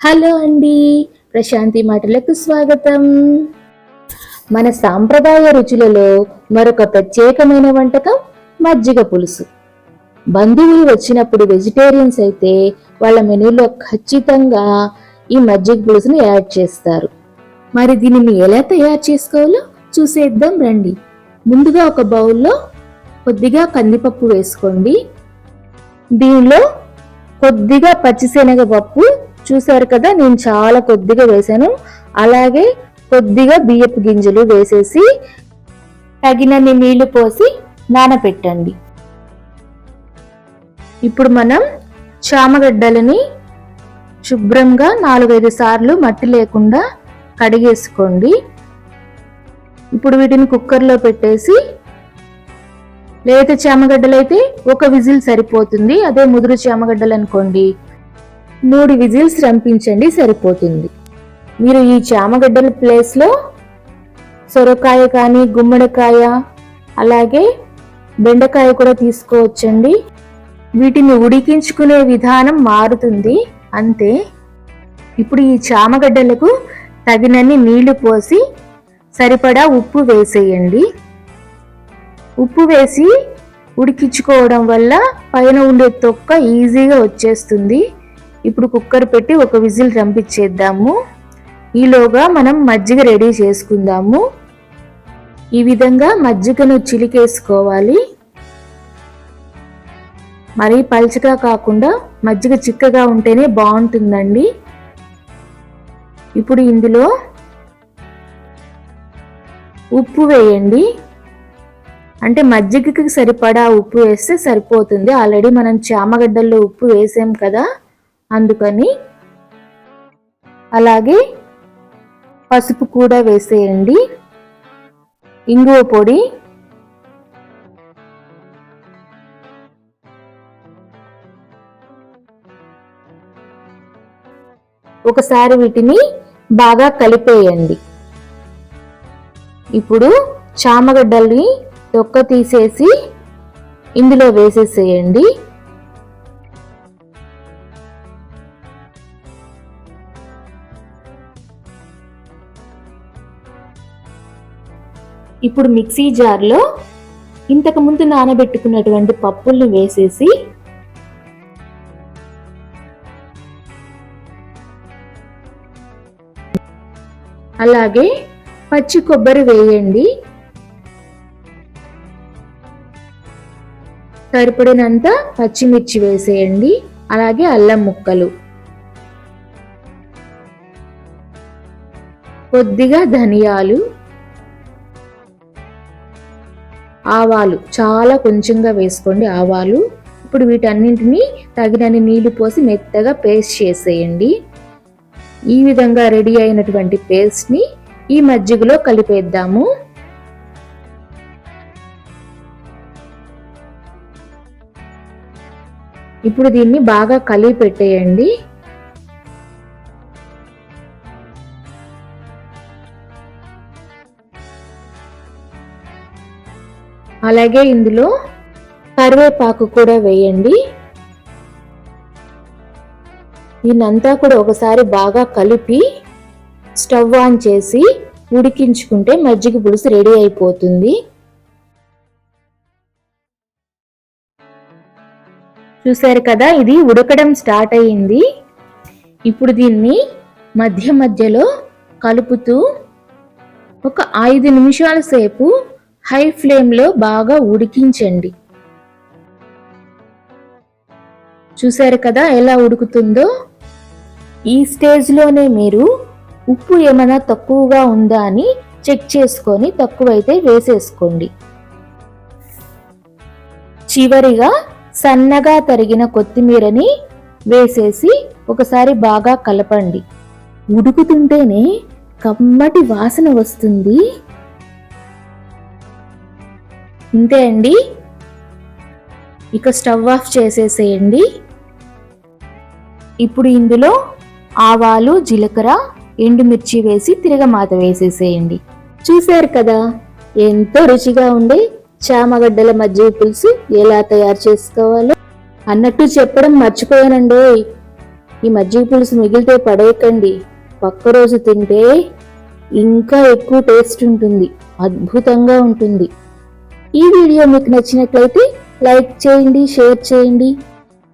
Hello అండి ప్రశాంతి మాటలకు స్వాగతం. మన సాంప్రదాయ రుచులలో మరొక ప్రత్యేకమైన వంటకం మజ్జిగ పులుసు. బంధువులు వచ్చినప్పుడు వెజిటేరియన్స్ అయితే వాళ్ళ మెనూలో ఖచ్చితంగా ఈ మజ్జిగ పులుసును యాడ్ చేస్తారు. మరి దీనిని ఎలా తయారు చేసుకోవాలో చూసేద్దాం రండి. ముందుగా ఒక బౌల్లో కొద్దిగా కందిపప్పు వేసుకోండి. దీనిలో కొద్దిగా పచ్చిశనగ పప్పు చూసారు కదా నేను చాలా కొద్దిగా వేసాను అలాగే కొద్దిగా బియ్యపు గింజలు వేసేసి తగినన్ని నీళ్ళు పోసి నానబెట్టండి ఇప్పుడు మనం చామగడ్డలని శుభ్రంగా నాలుగైదు సార్లు మట్టి లేకుండా కడిగేసుకోండి. ఇప్పుడు వీటిని కుక్కర్లో పెట్టేసి లేత చామగడ్డలు అయితే ఒక విజిల్ సరిపోతుంది. అదే ముదురు చామగడ్డలు అనుకోండి మూడు విజిల్స్ రంపించండి సరిపోతుంది. మీరు ఈ చామగడ్డల ప్లేస్లో సొరకాయ కానీ గుమ్మడికాయ అలాగే బెండకాయ కూడా తీసుకోవచ్చండి. వీటిని ఉడికించుకునే విధానం మారుతుంది. అంతే. ఇప్పుడు ఈ చామగడ్డలకు తగినన్ని నీళ్ళు పోసి సరిపడా ఉప్పు వేసేయండి. ఉప్పు వేసి ఉడికించుకోవడం వల్ల పైన ఉండే తొక్క ఈజీగా వచ్చేస్తుంది. ఇప్పుడు కుక్కర్ పెట్టి ఒక విజిల్ రంపించేద్దాము. ఈలోగా మనం మజ్జిగ రెడీ చేసుకుందాము. ఈ విధంగా మజ్జిగను చిలికేసుకోవాలి. మరీ పల్చగా కాకుండా మజ్జిగ చిక్కగా ఉంటేనే బాగుంటుందండి. ఇప్పుడు ఇందులో ఉప్పు వేయండి. అంటే మజ్జిగకి సరిపడా ఉప్పు వేస్తే సరిపోతుంది. ఆల్రెడీ మనం చామగడ్డల్లో ఉప్పు వేసాం కదా. అందుకని అలాగే పసుపు కూడా వేసేయండి. ఇంగువ పొడి. ఒకసారి వీటిని బాగా కలిపేయండి. ఇప్పుడు చామగడ్డల్ని తొక్క తీసేసి ఇందులో వేసేసేయండి. ఇప్పుడు మిక్సీ జార్లో ఇంతకు ముందు నానబెట్టుకున్నటువంటి పప్పుల్ని వేసేసి అలాగే పచ్చి కొబ్బరి వేయండి. సరిపడినంత పచ్చిమిర్చి వేసేయండి. అలాగే అల్లం ముక్కలు. కొద్దిగా ధనియాలు. ఆవాలు చాలా కొంచెంగా వేసుకోండి ఆవాలు. ఇప్పుడు వీటన్నింటినీ తగినన్ని నీళ్ళు పోసి మెత్తగా పేస్ట్ చేసేయండి. ఈ విధంగా రెడీ అయినటువంటి పేస్ట్ని ఈ మజ్జిగలో కలిపేద్దాము. ఇప్పుడు దీన్ని బాగా కలిపి పెట్టేయండి. అలాగే ఇందులో కరివేపాకు కూడా వేయండి. దీన్నంతా కూడా ఒకసారి బాగా కలిపి స్టవ్ ఆన్ చేసి ఉడికించుకుంటే మజ్జిగ పులుసు రెడీ అయిపోతుంది. చూసారు కదా ఇది ఉడకడం స్టార్ట్ అయ్యింది. ఇప్పుడు దీన్ని మధ్య మధ్యలో కలుపుతూ ఒక ఐదు నిమిషాల సేపు హై ఫ్లేమ్లో బాగా ఉడికించండి. చూశారు కదా ఎలా ఉడుకుతుందో? ఈ స్టేజ్లోనే మీరు ఉప్పు ఏమైనా తక్కువగా ఉందా అని చెక్ చేసుకొని తక్కువైతే వేసేసుకోండి. చివరిగా సన్నగా తరిగిన కొత్తిమీరని వేసేసి ఒకసారి బాగా కలపండి. ఉడుకుతుంటేనే కమ్మటి వాసన వస్తుంది. ఇంతే అండి. ఇక స్టవ్ ఆఫ్ చేసేసేయండి. ఇప్పుడు ఇందులో ఆవాలు జీలకర్ర ఎండుమిర్చి వేసి తిరగమాత వేసేసేయండి. చూశారు కదా ఎంతో రుచిగా ఉండే చామగడ్డల మజ్జిగ పులుసు ఎలా తయారు చేసుకోవాలో అన్నట్టు చెప్పడం మర్చిపోయానండి. ఈ మజ్జిగ పులుసు మిగిలితే పడేయకండి. పక్క రోజు తింటే ఇంకా ఎక్కువ టేస్ట్ ఉంటుంది. అద్భుతంగా ఉంటుంది. ఈ వీడియో మీకు నచ్చినట్లయితే లైక్ చేయండి షేర్ చేయండి.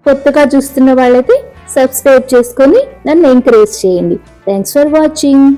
కొత్తగా చూస్తున్న వాళ్ళైతే సబ్స్క్రైబ్ చేసుకొని నన్ను ఎంకరేజ్ చేయండి. Thanks for watching